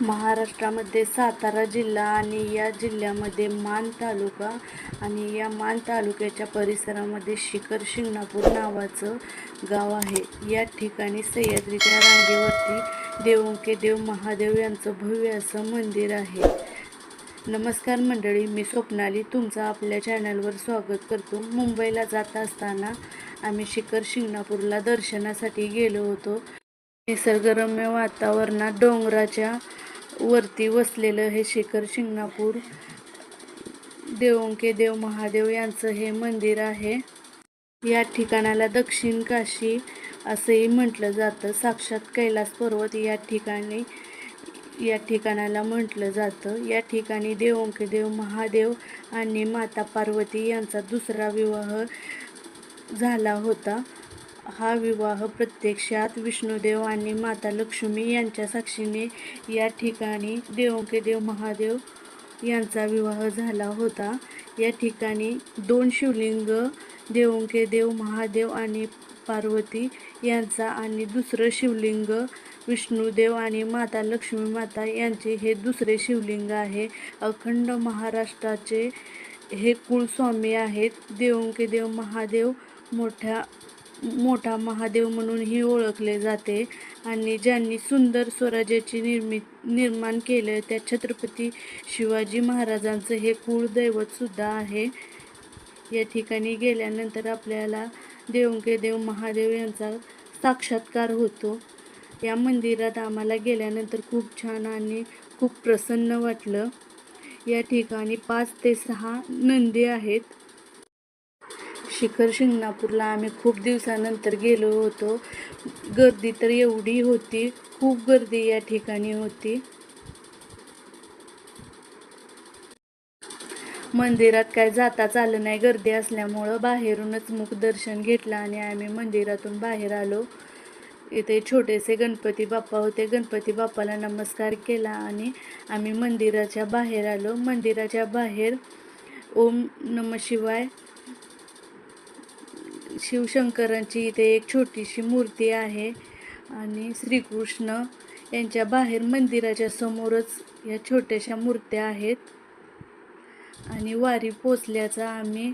महाराष्ट्रामध्ये सातारा जिल्हा आणि या जिल्ह्यामध्ये मान तालुका आणि या मान तालुक्याच्या परिसरामध्ये शिखर शिंगणापूर नावाचं गाव आहे. या ठिकाणी सह्याद्रीच्या रांगेवरती देवंके देव महादेव यांचं भव्य असं मंदिर आहे. नमस्कार मंडळी मी स्वप्नाली. तुमचं आपल्या चॅनलवर स्वागत करतो. मुंबईला जात असताना आम्ही शिखर शिंगणापूरला दर्शनासाठी गेलो होतो. निसर्गरम्य वातावरणात डोंगराच्या वरती वसलेलं हे शिखर शिंगणापूर देवोंके देव महादेव यांचं हे मंदिर आहे. या ठिकाणाला दक्षिण काशी असंही म्हटलं जातं. साक्षात कैलास पर्वत या ठिकाणी या ठिकाणाला म्हटलं जातं. या ठिकाणी देवोंके देव महादेव आणि माता पार्वती यांचा दुसरा विवाह झाला होता. हा विवाह प्रत्यक्षात विष्णुदेव आणि माता लक्ष्मी यांच्या साक्षीने या ठिकाणी देवोंके देव महादेव यांचा विवाह झाला होता. या ठिकाणी दोन शिवलिंग देवोंके देव महादेव आणि पार्वती यांचा आणि दुसरं शिवलिंग विष्णुदेव आणि माता लक्ष्मी माता यांचे हे दुसरे शिवलिंग आहे. अखंड महाराष्ट्राचे हे कुलस्वामी आहेत. देवोंके देव महादेव मोठ्या मोठा महादेव म्हणूनही ओळखले जाते. आणि ज्यांनी सुंदर स्वराज्याची निर्मि निर्माण केलं त्या छत्रपती शिवाजी महाराजांचं हे कुळदैवतसुद्धा आहे. या ठिकाणी गेल्यानंतर आपल्याला देवंके देव महादेव यांचा साक्षात्कार होतो. या मंदिरात आम्हाला गेल्यानंतर खूप छान आणि खूप प्रसन्न वाटलं. या ठिकाणी पाच ते सहा नंदी आहेत. शिखर शिंगणापूरला आम्ही खूप दिवसानंतर गेलो होतो. गर्दी तर एवढी होती खूप गर्दी या ठिकाणी होती. मंदिरात काय जाताच आलं नाही गर्दी असल्यामुळं बाहेरूनच मुख दर्शन घेतलं आणि आम्ही मंदिरातून बाहेर आलो. इथे छोटेसे गणपती बाप्पा होते गणपती बाप्पाला नमस्कार केला आणि आम्ही मंदिराच्या बाहेर आलो. मंदिराच्या बाहेर ओम नम शिवाय शिवशंकरांची इथे एक छोटीशी मूर्ती आहे. आणि श्रीकृष्ण यांच्या बाहेर मंदिराच्या समोरच या छोट्याशा मूर्त्या आहेत. आणि वारी पोचल्याचा आम्ही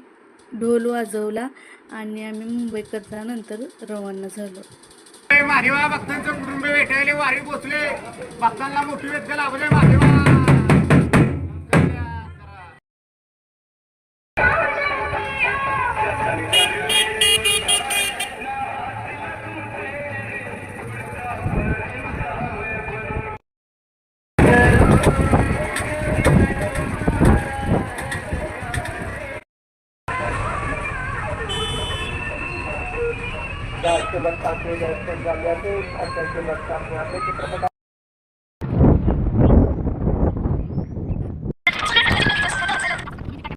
ढोल वाजवला आणि आम्ही मुंबईकरता नंतर रवाना झालो. महादेवा भक्तांचं कुटुंब भेटायले वारी पोचले. भक्तांना मोटिवेट लाभले dan sebentar saja, dan saja, sebentar saja,